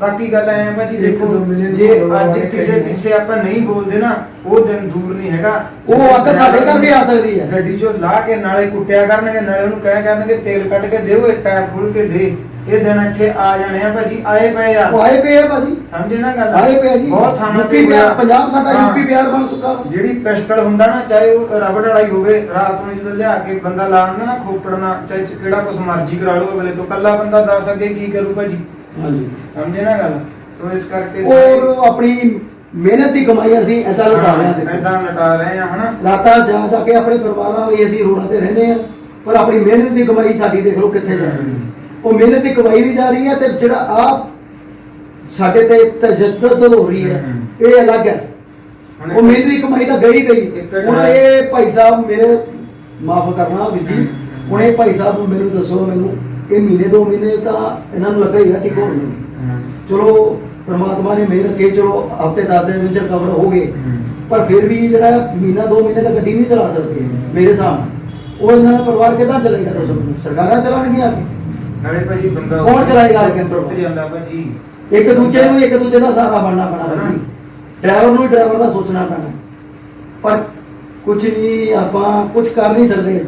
Speaker 2: ਬਾਕੀ ਗੱਲ ਐ ਭਾਜੀ
Speaker 3: ਇੱਕ
Speaker 2: ਦੇਖੋ ਜੇ ਅੱਜ ਕਿਸੇ। ਕਿਸੇ ਆਪਾਂ ਨਹੀਂ ਬੋਲਦੇ ਨਾ ਉਹ ਦਿਨ ਦੂਰ ਨਹੀਂ ਹੈਗਾ।
Speaker 1: ਉਹ ਅੱਗ ਸਾਡੇ ਘਰ ਵੀ ਆ ਸਕਦੀ ਹੈ।
Speaker 2: ਗੱਡੀ ਚੋਂ ਲਾ ਕੇ ਨਾਲੇ ਕੁੱਟਿਆ ਕਰਨਗੇ ਨਾਲੇ ਉਹਨੂੰ ਕਹਿ ਕਰਨਗੇ ਤੇਲ ਕੱਢ ਕੇ ਦਿਓ ਇਹ ਟਾਇਰ ਖੋਲ ਕੇ ਦੇ। ਇਹ ਦਿਨ ਇੱਥੇ ਆ ਜਾਣੇ ਆ ਭਾਜੀ ਆਏ ਪਏ ਆ।
Speaker 1: ਉਹ ਆਏ ਪਏ ਆ ਭਾਜੀ।
Speaker 2: ਸਮਝੇ ਨਾ ਗੱਲ?
Speaker 1: ਆਏ ਪਏ ਆ ਜੀ।
Speaker 2: ਬਹੁਤ ਥਾਵਾਂ ਤੇ
Speaker 1: ਯੂਪੀ
Speaker 2: ਹੋਇਆ।
Speaker 1: ਪੰਜਾਬ ਸਾਡਾ
Speaker 2: ਹਾਂ।
Speaker 1: ਯੂਪੀ ਬਿਹਾਰ ਬਣ ਚੁੱਕਾ।
Speaker 2: ਜਿਹੜੀ ਪਿਸਟਲ ਹੁੰਦਾ ਨਾ ਚਾਹੇ ਉਹ ਰਬੜ ਵਾਲਾ ਹੀ ਹੋਵੇ ਰਾਤ ਨੂੰ ਜਦੋਂ ਲਿਆ ਕੇ ਬੰਦਾ ਲਾ ਦਿੰਦਾ ਨਾ ਖੋਪੜਨਾ ਚਾਹੇ ਕਿਹੜਾ ਕੁਛ ਮਰਜ਼ੀ ਕਰਾ ਲਓ ਅਗਲੇ ਤੋਂ ਕੱਲਾ ਬੰਦਾ ਦੱਸ ਅੱਗੇ ਕੀ ਕਰੂ ਭਾਜੀ?
Speaker 1: ਹਾਂਜੀ।
Speaker 2: ਸਮਝੇ ਨਾ ਗੱਲ? ਤੋ ਇਸ ਕਰਕੇ
Speaker 1: ਔਰ ਆਪਣੀ ਮਿਹਨਤ ਦੀ ਕਮਾਈ ਅਸੀਂ ਐਦਾਂ ਲੁਟਾ ਰਹੇ ਹਾਂ ਦੇਖੋ।
Speaker 2: ਇਦਾਂ ਲਟਾ ਰਹੇ ਆ ਹਨਾ?
Speaker 1: ਰਾਤਾਂ ਜਾ ਜਾ ਕੇ ਆਪਣੇ ਪਰਿਵਾਰਾਂ ਲਈ ਅਸੀਂ ਰੋਣਾ ਤੇ ਰਹਿੰਦੇ ਆ ਪਰ ਆਪਣੀ ਮਿਹਨਤ ਦੀ ਕਮਾਈ ਸਾਡੀ ਦੇਖ ਲਓ ਕਿੱਥੇ ਜਾ ਰਹੀ ਹੈ। ਉਹ ਮਿਹਨਤ ਦੀ ਕਮਾਈ ਵੀ ਜਾ ਰਹੀ ਹੈ ਤੇ ਜਿਹੜਾ ਆ ਸਾਡੇ ਤੇ ਤਜੱਦਦ ਹੋ ਰਹੀ ਹੈ। ਇਹ ਅਲੱਗ ਹੈ। ਉਹ ਮਿਹਨਤ ਦੀ ਕਮਾਈ ਤਾਂ ਗਈ ਗਈ। ਹੁਣ ਇਹ ਭਾਈ ਸਾਹਿਬ ਮੇਰੇ ਮਾਫ ਕਰਨਾ ਵੀਰ ਜੀ। ਹੁਣ ਇਹ ਭਾਈ ਸਾਹਿਬ ਨੂੰ ਮੈਨੂੰ ਦੱਸੋ ਮੈਨੂੰ ਇਹ ਮਹੀਨੇ ਦੋ ਮਹੀਨੇ ਤਾਂ ਇਹਨਾਂ ਨੂੰ ਲੱਗਾ ਹੀ ਆ ਠੀਕ ਹੋਣ ਨੂੰ ਚਲੋ ਪ੍ਰਮਾਤਮਾ ਨੇ ਮਿਹਰ ਰੱਖੀ ਚਲੋ ਹਫ਼ਤੇ ਦਸ ਦਿਨ ਵਿੱਚ ਰਿਕਵਰ ਹੋ ਗਏ। ਪਰ ਫਿਰ ਵੀ ਜਿਹੜਾ ਮਹੀਨਾ ਦੋ ਮਹੀਨੇ ਤੱਕ ਗੱਡੀ ਨਹੀਂ ਚਲਾ ਸਕਦੇ ਮੇਰੇ ਨਾਲ ਉਹ ਇਹਨਾਂ ਦਾ ਪਰਿਵਾਰ ਕਿੱਦਾਂ ਚੱਲੇਗਾ ਦੱਸੋ ਸਰਕਾਰਾਂ ਚਲਾਉਣਗੀਆਂ ਆ ਕੇ
Speaker 2: ਨਾਲੇ ਭਾਜੀ ਬੰਦਾ
Speaker 1: ਕੌਣ ਚਲਾਏਗਾ ਕੈਂਪਰ?
Speaker 2: ਟੁੱਟ ਜਾਂਦਾ ਭਾਜੀ।
Speaker 1: ਇੱਕ ਦੂਜੇ ਨੂੰ ਇੱਕ ਦੂਜੇ ਦਾ ਸਹਾਰਾ ਬਣਨਾ ਪੈਣਾ ਡਰਾਈਵਰ ਨੂੰ ਵੀ ਡਰਾਈਵਰ ਦਾ ਸੋਚਣਾ ਪੈਣਾ। ਪਰ ਕੁਝ ਨਹੀਂ ਆਪਾਂ ਕੁਝ ਕਰ ਨਹੀਂ ਸਕਦੇ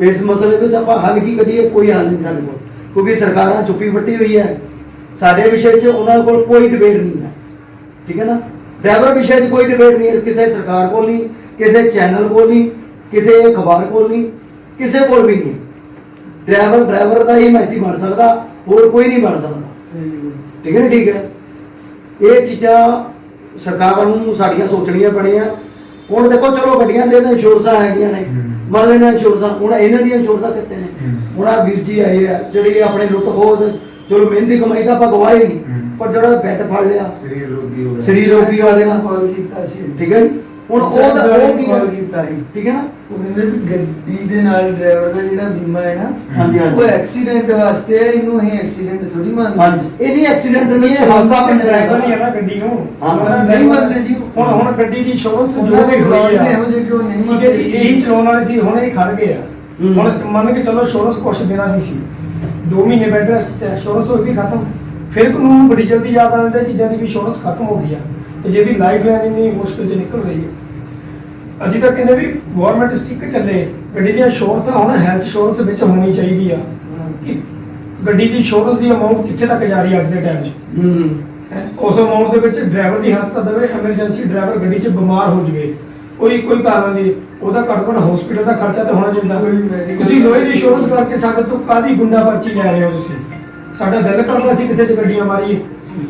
Speaker 1: ਇਸ ਮਸਲੇ ਵਿੱਚ ਆਪਾਂ ਹੱਲ ਕੀ ਕੱਢੀਏ ਕੋਈ ਹੱਲ ਨਹੀਂ ਸਾਡੇ ਕੋਲ। ਕਿਉਂਕਿ ਸਰਕਾਰਾਂ ਚੁੱਪੀ ਫੱਟੀ ਹੋਈ ਹੈ। ਸਾਡੇ ਵਿਸ਼ੇ 'ਚ ਉਹਨਾਂ ਕੋਲ ਕੋਈ ਡਿਬੇਟ ਨਹੀਂ ਹੈ। ਠੀਕ ਹੈ ਨਾ? ਡਰਾਈਵਰ ਵਿਸ਼ੇ 'ਚ ਕੋਈ ਡਿਬੇਟ ਨਹੀਂ ਹੈ। ਕਿਸੇ ਸਰਕਾਰ ਕੋਲ ਨਹੀਂ ਕਿਸੇ ਚੈਨਲ ਕੋਲ ਨਹੀਂ ਕਿਸੇ ਅਖਬਾਰ ਕੋਲ ਨਹੀਂ ਕਿਸੇ ਕੋਲ ਵੀ ਨਹੀਂ। ਡਰਾਈਵਰ ਡਰਾਈਵਰ ਦਾ ਹੀ ਮਹਿਤੀ ਬਣ ਸਕਦਾ ਹੋਰ ਕੋਈ ਨਹੀਂ ਬਣ ਸਕਦਾ। ਠੀਕ ਹੈ ਠੀਕ ਹੈ? ਇਹ ਚੀਜ਼ਾਂ ਸਰਕਾਰਾਂ ਨੂੰ ਸਾਡੀਆਂ ਸੋਚਣੀਆਂ ਪੈਣੀਆਂ। ਹੁਣ ਦੇਖੋ ਚਲੋ ਗੱਡੀਆਂ ਦੇ ਤਾਂ ਇੰਸ਼ੋਰੈਂਸਾਂ ਹੈਗੀਆਂ ਨੇ। ਮੰਨ ਲੈਣਾ ਇੰਸ਼ੋਰੈਂਸਾਂ ਹੁਣ ਇਹਨਾਂ ਦੀਆਂ ਇੰਸ਼ੋਰੈਂਸਾਂ ਕਿੱਥੇ ਨੇ। ਹੁਣ ਆ ਵੀਰ ਜੀ ਆਏ ਆ ਜਿਹੜੀ ਆਪਣੇ ਲੁੱਟ ਤੇ ਚਲੋ ਮਿਹਨਤੀ ਕਮਾਈ ਤਾਂ ਆਪਾਂ ਗਵਾਏ ਨਹੀਂ। ਪਰ ਜਿਹੜਾ ਬੈੱਡ ਫੜ ਲਿਆ
Speaker 2: ਸਰੀਰ ਰੋਗੀ ਹੋ ਗਿਆ।
Speaker 1: ਸਰੀਰ ਰੋਗੀ ਵਾਲੇ ਦਾ
Speaker 3: ਕਾਲ ਕੀਤਾ ਸੀ।
Speaker 1: ਠੀਕ ਹੈ ਜੀ? ਹੁਣ ਉਹ ਦਾ ਉਹ ਕੀ ਹੈ?
Speaker 3: ਕੀਤਾ ਸੀ
Speaker 1: ਠੀਕ ਹੈ ਨਾ?
Speaker 3: ਉਹ ਕਹਿੰਦੇ ਵੀ ਗੱਡੀ ਦੇ ਨਾਲ ਡਰਾਈਵਰ ਦਾ ਜਿਹੜਾ ਬੀਮਾ ਹੈ ਨਾ
Speaker 1: ਹਾਂਜੀ ਹਾਂਜੀ।
Speaker 3: ਉਹ ਐਕਸੀਡੈਂਟ ਵਾਸਤੇ ਹੈ ਇਹਨੂੰ ਅਸੀਂ ਐਕਸੀਡੈਂਟ ਥੋੜੀ ਮੰਨਦੇ।
Speaker 1: ਹਾਂਜੀ। ਇਹ ਨਹੀਂ ਐਕਸੀਡੈਂਟ ਨਹੀਂ ਹੈ ਹਾਦਸਾ ਬਣਿਆ
Speaker 4: ਡਰਾਈਵਰ ਨਹੀਂ ਹੈ ਨਾ ਗੱਡੀ ਨੂੰ।
Speaker 1: ਹਾਂ,
Speaker 3: ਨਹੀਂ ਮੰਨਦੇ ਜੀ।
Speaker 4: ਹੁਣ ਹੁਣ ਗੱਡੀ ਦੀ ਇੰਸ਼ੋਰੈਂਸ ਜੋ ਵੀ ਹੋਈ ਆ।
Speaker 3: ਇਹੋ ਜਿਹੇ ਕਿਉਂ ਨਹੀਂ
Speaker 4: ਜੀ ਇਹੀ ਚਲਾਉਣ ਵਾਲੇ ਸੀ ਹੁਣ ਇਹ ਖੜ ਗਏ ਆ। ਹੁਣ ਮੰਨ ਕੇ ਚਲੋ ਇੰਸ਼ੋਰੈਂਸ ਕੁਛ ਦੇਣਾ ਨਹੀਂ ਸੀ। 2 ਮਹੀਨੇ ਬੈਡ ਰੈਸਟ ਤੇ ਇੰਸ਼ੋਰੈਂਸ ਹੋ ਗਈ ਖਤਮ। ਫਿਰ ਕਾਨੂੰਨ ਬੜੀ ਜਲਦੀ ਯਾਦ ਆ ਜਾਂਦੇ ਚੀਜ਼ਾਂ ਦੀ ਵੀ ਇੰਸ਼ੋਰੈਂਸ ਖਤਮ ਹੋ ਗਈ ਆ। ਤੇ ਜਿਹਦੀ ਲਾਈਫ ਲਾਈਨ ਇੰਨੀ ਮੁਸ਼ਕਿਲ ਚ ਨਿਕਲ ਰਹੀ ਹੈ ਅਸੀਂ ਤਾਂ ਕਹਿੰਦੇ ਵੀ ਗਵਰਨਮੈਂਟ ਸਟਿੱਕ ਚੱਲੇ। ਗੱਡੀ ਦੀ ਇੰਸ਼ੋਰੈਂਸ ਹੁਣ ਹੈਲਥ ਇੰਸ਼ੋਰੈਂਸ ਵਿੱਚ ਹੋਣੀ ਚਾਹੀਦੀ ਆ। ਕਿ ਗੱਡੀ ਦੀ ਇੰਸ਼ੋਰੈਂਸ ਦੀ ਅਮਾਉਂਟ ਕਿੱਥੇ ਤੱਕ ਜਾ ਰਹੀ ਅੱਜ ਦੇ ਟਾਈਮ 'ਚ? ਉਸ ਅਮਾਉਂਟ ਦੇ ਵਿੱਚ ਡਰਾਈਵਰ ਦੀ ਹੱਥ ਤਾਂ ਦੇਵੇ ਐਮਰਜੈਂਸੀ ਡਰਾਈਵਰ ਗੱਡੀ 'ਚ ਬਿਮਾਰ ਹੋ ਜਵੇ। ਕੋਈ ਕੋਈ ਕਾਰਨ ਨਹੀਂ। ਉਹਦਾ ਘੱਟ ਘੱਟ ਹਸਪੀਟਲ ਦਾ ਖਰਚਾ ਤਾਂ ਹੋਣਾ ਚਾਹੀਦਾ। ਤੁਸੀਂ ਲੋਹੇ ਦੀ ਇੰਸ਼ੋਰੈਂਸ ਕਰਕੇ ਸਾਡੇ ਤੋਂ ਕਾਦੀ ਗੁੰਡਾ ਪਰਚੀ ਲੈ ਰਹੇ ਹੋ ਤੁਸੀਂ? ਸਾਡਾ ਦਿਲ ਕਰਦਾ ਸੀ ਕਿਸੇ 'ਚ ਗੱਡੀਆਂ ਮਾਰੀਏ।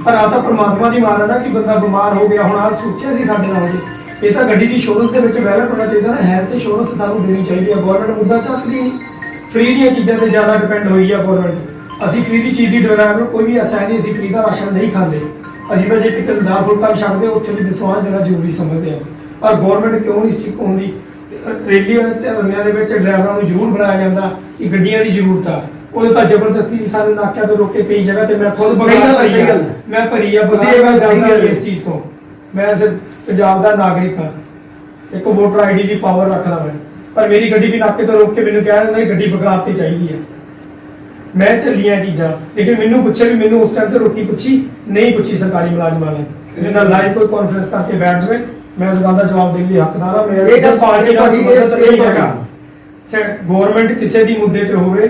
Speaker 4: ਪਰ ਆ ਤਾਂ ਪ੍ਰਮਾਤਮਾ ਦੀ ਮਾਰ ਹੈ ਨਾ ਕਿ ਬੰਦਾ ਬਿਮਾਰ ਹੋ ਗਿਆ। ਹੁਣ ਆ ਸੋਚਿਆ ਸੀ ਸਾਡੇ ਨਾਲ ਜੀ ਇਹ ਤਾਂ ਗੱਡੀ ਦੀ ਇੰਸ਼ੋਰੈਂਸ ਦੇ ਵਿੱਚ ਵੈਲਿਡ ਹੋਣਾ ਚਾਹੀਦਾ ਨਾ ਹੈਲਥ ਇੰਸ਼ੋਰੈਂਸ ਸਾਨੂੰ ਦੇਣੀ ਚਾਹੀਦੀ ਹੈ ਗਵਰਨਮੈਂਟ ਮੁੱਦਾ ਚੱਕਦੀ ਨਹੀਂ। ਫ੍ਰੀ ਦੀਆਂ ਚੀਜ਼ਾਂ ਤੇ ਜ਼ਿਆਦਾ ਡਿਪੈਂਡ ਹੋਈ ਆ ਗਵਰਨਮੈਂਟ ਅਸੀਂ ਫ੍ਰੀ ਦੀ ਚੀਜ਼ ਦੀ ਡਰਾਈਵਰ ਕੋਈ ਵੀ ਆਸਾਨੀ ਅਸੀਂ ਫ੍ਰੀ ਦਾ ਰਾਸ਼ਨ ਨਹੀਂ ਖਾਂਦੇ। ਅਸੀਂ ਤਾਂ ਜੇ ਕਿਤੇ ਦਾ ਫੁਲਕਾ ਵੀ ਛੱਡਦੇ ਉੱਥੇ ਵੀ ਦਸਵਾਂ ਦੇਣਾ ਜ਼ਰੂਰੀ ਸਮਝਦੇ ਆ। ਪਰ ਗਵਰਨਮੈਂਟ ਕਿਉਂ ਨਹੀਂ ਸਟਿਕ ਹੁੰਦੀ ਤੇ ਰੇਲੀਆਂ ਤੇ ਰੰਨਿਆਂ ਦੇ ਵਿੱਚ ਡਰਾਈਵਰਾਂ ਨੂੰ ਜ਼ਰੂਰ ਬਣਾਇਆ ਜਾਂਦਾ ਕਿ ਗੱਡੀਆਂ ਦੀ ਜ਼ਰੂਰਤ ਆ। ਉਹ ਤਾਂ ਜ਼ਬਰਦਸਤੀ ਸਾਨੂੰ ਨਾਕਿਆਂ ਤੋਂ ਰੋਕ ਕਈ ਜਗ੍ਹਾ ਤੇ ਮੈਂ ਖੁਦ
Speaker 1: ਸਹੀ ਗੱਲ ਹੈ,
Speaker 4: ਭਰੀ
Speaker 1: ਸਹੀ
Speaker 4: ਆ।
Speaker 1: ਗੱਲ ਹੈ।
Speaker 4: ਮੈਂ ਭਰੀ ਆ
Speaker 1: ਹੈ।
Speaker 4: ਇਸ ਚੀਜ਼ ਤੋਂ। ਮੈਂ ਸਿਰਫ ਪੰਜਾਬ ਦਾ ਨਾਗਰਿਕ ਹਾਂ ਇੱਕ ਵੋਟਰ ਆਈਡੀ ਦੀ ਪਾਵਰ ਰੱਖਦਾ ਮੈਂ। ਪਰ ਮੇਰੀ ਗੱਡੀ ਵੀ ਨਾਕੇ ਤੋਂ ਰੋਕ ਕੇ ਮੈਨੂੰ ਕਹਿ ਦਿੰਦਾ ਗੱਡੀ ਬਗਾਤ ਚਾਹੀਦੀ ਹੈ ਮੈਂ ਚੱਲੀਆਂ ਚੀਜ਼ਾਂ ਲੇਕਿਨ ਮੈਨੂੰ ਪੁੱਛਿਆ ਵੀ ਮੈਨੂੰ ਉਸ ਟਾਈਮ ਤੇ ਰੋਟੀ ਪੁੱਛੀ ਨਹੀਂ ਪੁੱਛੀ ਸਰਕਾਰੀ ਮੁਲਾਜ਼ਮਾਂ ਨੇ। ਨਾਲ ਲਾਈਵ ਕੋਈ ਕਾਨਫਰੰਸ ਕਰਕੇ ਬੈਠ ਜਾਵੇ ਮੈਂ ਇਸ ਗੱਲ ਦਾ ਜਵਾਬ ਦੇਣ ਲਈ ਹੱਕਦਾਰ ਹਾਂ। ਮੈਂ
Speaker 1: ਇਹ ਗੱਲ
Speaker 4: ਪਾਰਟੀ ਨਾਲ
Speaker 1: ਇਹ
Speaker 4: ਨਹੀਂ ਹੈਗਾ। ਗਵਰਨਮੈਂਟ ਕਿਸੇ ਦੀ ਮੁੱਦੇ ਤੇ ਹੋਵੇ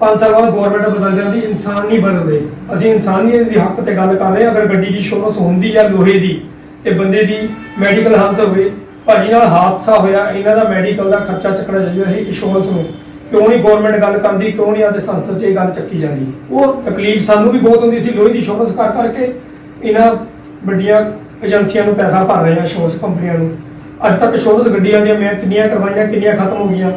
Speaker 4: 5 ਸਾਲ ਬਾਅਦ ਗਵਰਨਮੈਂਟ ਬਦਲ ਜਾਂਦੀ ਇਨਸਾਨ ਨਹੀਂ ਬਦਲਦੇ। ਅਸੀਂ ਇਨਸਾਨੀਅਤ ਦੀ ਹੱਕ ਤੇ ਗੱਲ ਕਰ ਰਹੇ ਹਾਂ ਅਗਰ ਗੱਡੀ ਦੀ ਇੰਸ਼ੋਰੈਂਸ ਹੁੰਦੀ ਆ ਲੋਹੇ ਦੀ। ਤੇ ਬੰਦੇ ਦੀ ਮੈਡੀਕਲ ਹਾਲਤ ਹੋਵੇ, ਭਾਜੀ ਨਾਲ ਹਾਦਸਾ ਹੋਇਆ, ਇਹਨਾਂ ਦਾ ਮੈਡੀਕਲ ਦਾ ਖਰਚਾ ਚੱਕਣਾ ਚਾਹੀਦਾ ਸੀ ਇੰਸ਼ੋਰੈਂਸ ਨੂੰ। ਕਿਉਂ ਨਹੀਂ ਗਵਰਨਮੈਂਟ ਗੱਲ ਕਰਦੀ, ਕਿਉਂ ਨਹੀਂ ਆਦੇ ਸੰਸਦ 'ਚ ਇਹ ਗੱਲ ਚੱਕੀ ਜਾਂਦੀ?
Speaker 1: ਉਹ
Speaker 4: ਤਕਲੀਫ ਸਾਨੂੰ ਵੀ ਬਹੁਤ ਹੁੰਦੀ ਸੀ ਲੋਹੀ ਦੀ ਇੰਸ਼ੋਰੈਂਸ ਕਰ ਕਰਕੇ ਇਹਨਾਂ ਵੱਡੀਆਂ ਏਜੰਸੀਆਂ ਨੂੰ ਪੈਸਾ ਭਰ ਰਹੇ ਆ ਇੰਸ਼ੋਰੈਂਸ ਕੰਪਨੀਆਂ ਨੂੰ। ਅੱਜ ਤੱਕ ਇੰਸ਼ੋਰੈਂਸ ਗੱਡੀਆਂ ਦੀਆਂ ਮੈਂ ਕਿੰਨੀਆਂ ਕਰਵਾਈਆਂ, ਕਿੰਨੀਆਂ ਖਤਮ ਹੋ ਗਈਆਂ।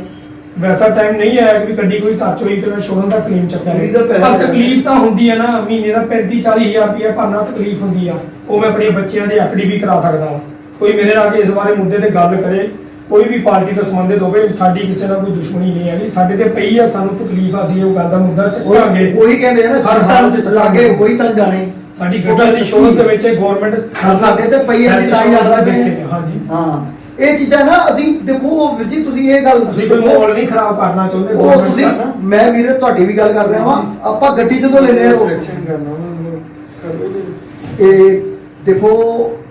Speaker 4: ਵੈਸਾ ਟਾਈਮ ਨਹੀਂ ਆਇਆ ਕਿ ਗੱਡੀ ਕੋਈ ਟੱਚ ਹੋਈ ਤੇ ਮੈਂ ਇੰਸ਼ੋਰੈਂਸ ਦਾ ਕਲੇਮ ਚੱਕਿਆ।
Speaker 3: ਗੱਡੀ ਦਾ ਪੈਸਾ
Speaker 4: ਪਰ ਤਕਲੀਫ ਤਾਂ ਹੁੰਦੀ ਹੈ ਨਾ ਮਹੀਨੇ ਦਾ 35 40000 ਰੁਪਏ ਭਰਨਾ ਤਕਲੀਫ ਹੁੰਦੀ ਆ। ਉਹ ਮੈਂ ਆਪਣੇ ਬੱਚਿਆਂ ਦੇ ਐਫਡੀ ਵੀ ਕਰਾ ਸਕਦਾ ਹਾਂ ਕੋਈ ਮੇਰੇ ਨਾਲ ਆ ਇਸ ਬਾਰੇ ਮੁੱਦੇ ਤੇ ਗੱਲ ਕਰੇ ਕੋਈ ਵੀ ਪਾਰਟੀ ਤੋਂ ਸੰਬੰਧਿਤ ਹੋਵੇ ਸਾਡੀ ਕਿਸੇ ਨਾਲ ਕੋਈ ਦੁਸ਼ਮਣੀ ਨਹੀਂ ਹੈਗੀ। ਸਾਡੇ ਤੇ ਪਈ ਆ ਸਾਨੂੰ ਤਕਲੀਫ ਆ ਅਸੀਂ ਉਹ ਗੱਲ ਦਾ ਮੁੱਦਾ ਚੱਕਾਂਗੇ।
Speaker 1: ਉਹੀ ਕਹਿੰਦੇ ਆ ਨਾ
Speaker 4: ਹਰ ਹਾਲ ਚ
Speaker 1: ਲਾਗੇ ਕੋਈ ਤਾਂ ਜਾਣੇ।
Speaker 4: ਸਾਡੀ ਗੱਡੀ ਦੀ ਸ਼ੋਅ ਦੇ ਵਿੱਚ ਗਵਰਨਮੈਂਟ
Speaker 1: ਸਾਡੇ ਤੇ ਪਈ ਹੈ, ਅਸੀਂ ਤਾਂ ਹੀ ਜਾ ਸਕਦੇ ਹਾਂ।
Speaker 4: ਹਾਂਜੀ।
Speaker 1: ਹਾਂ। ਇਹ ਚੀਜ਼ਾਂ ਨਾ ਅਸੀਂ ਦੇਖੋ ਵੀਰ ਜੀ ਤੁਸੀਂ ਇਹ ਗੱਲ
Speaker 4: ਅਸੀਂ ਕੋਈ ਮਾਹੌਲ ਨਹੀਂ ਖਰਾਬ ਕਰਨਾ ਚਾਹੁੰਦੇ
Speaker 1: ਉਹ
Speaker 4: government
Speaker 1: ਤੁਸੀਂ
Speaker 4: ਦਾ।
Speaker 1: ਮੈਂ ਵੀਰੇ ਤੁਹਾਡੀ ਵੀ ਗੱਲ ਕਰ ਰਿਹਾ ਵਾਂ। ਆਪਾਂ ਗੱਡੀ ਜਦੋਂ ਲੈਨੇ ਆ
Speaker 3: ਸਿਲੈਕਸ਼ਨ ਕਰਨਾ ਉਹਨਾਂ ਨੂੰ ਕਰੋ ਜੀ।
Speaker 1: ਇਹ ਦੇਖੋ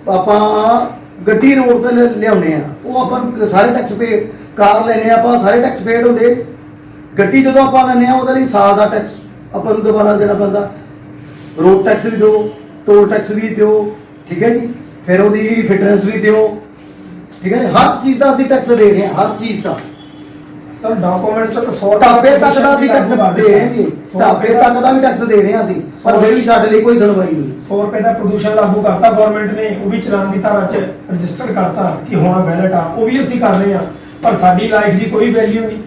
Speaker 1: ਆਪਾਂ ਗੱਡੀ ਰੋਡ ਤੇ ਲਿ- ਲਿਆਉਂਦੇ ਆ ਉਹ ਆਪਾਂ ਨੂੰ ਸਾਰੇ ਟੈਕਸ ਪੇ ਕਾਰ ਲੈਨੇ ਆ ਆਪਾਂ ਸਾਰੇ ਟੈਕਸ ਪੇਡ ਹੁੰਦੇ। ਗੱਡੀ ਜਦੋਂ ਆਪਾਂ ਲੈਨੇ ਆ ਉਹਦੇ ਲਈ ਸਾਲ ਦਾ ਟੈਕਸ ਆਪਾਂ ਨੂੰ ਦੁਬਾਰਾ ਦੇਣਾ ਪੈਂਦਾ। ਰੋਡ ਟੈਕਸ ਵੀ ਦਿਓ ਟੋਲ ਟੈਕਸ ਵੀ ਦਿਓ ਠੀਕ ਹੈ ਜੀ? ਫਿਰ ਉਹਦੀ ਫਿਟਨੈਸ ਵੀ ਦਿਓ। ਠੀਕ ਹੈ? ਹਰ ਚੀਜ਼ ਦਾ ਅਸੀਂ ਟੈਕਸ ਦੇ ਰਹੇ ਹਾਂ ਹਰ ਚੀਜ਼ ਦਾ।
Speaker 4: ਸਰ ਡਾਕੂਮੈਂਟ ਤੱਕ 100
Speaker 1: ਢਾਬੇ ਤੱਕ ਦਾ ਅਸੀਂ ਟੈਕਸ ਦੇ ਰਹੇ ਹਾਂ ਜੀ। ਢਾਬੇ ਤੱਕ ਦਾ ਵੀ ਟੈਕਸ ਦੇ ਰਹੇ ਹਾਂ ਅਸੀਂ ਪਰ ਫਿਰ ਵੀ ਸਾਡੇ ਲਈ ਕੋਈ ਸੁਣਵਾਈ ਨਹੀਂ।
Speaker 4: 100 ਰੁਪਏ ਦਾ ਪ੍ਰਦੂਸ਼ਣ ਲਾਗੂ ਕਰਤਾ ਗਵਰਨਮੈਂਟ ਨੇ ਉਹ ਵੀ ਚਲਾਨ ਦੀ ਧਾਰਾ 'ਚ ਰਜਿਸਟਰ ਕਰਤਾ ਕਿ ਹੁਣ ਵੈਲਿਡ ਆ ਉਹ ਵੀ ਅਸੀਂ ਕਰ ਰਹੇ ਆ ਪਰ ਸਾਡੀ ਲਾਈਫ ਦੀ ਕੋਈ ਵੈਲਿਊ ਨਹੀਂ।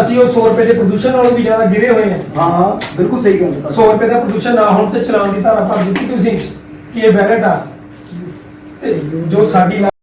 Speaker 4: ਅਸੀਂ ਉਹ 100 ਰੁਪਏ ਦੇ ਪ੍ਰਦੂਸ਼ਣ ਨਾਲੋਂ ਵੀ ਜ਼ਿਆਦਾ ਗਿਰੇ ਹੋਏ
Speaker 1: ਹਾਂ। ਹਾਂ ਬਿਲਕੁਲ ਸਹੀ ਗੱਲ ਹੈ।
Speaker 4: 100 ਰੁਪਏ ਦਾ ਪ੍ਰਦੂਸ਼ਣ ਨਾ ਹੋਣ ਤੇ ਚਲਾਨ ਦੀ ਧਾਰਾ ਭਰ ਦਿੱਤੀ ਤੁਸੀਂ ਕਿ ਇਹ ਵੈਲਿਡ ਆ। ਤੇ ਜੋ ਸਾਡੀ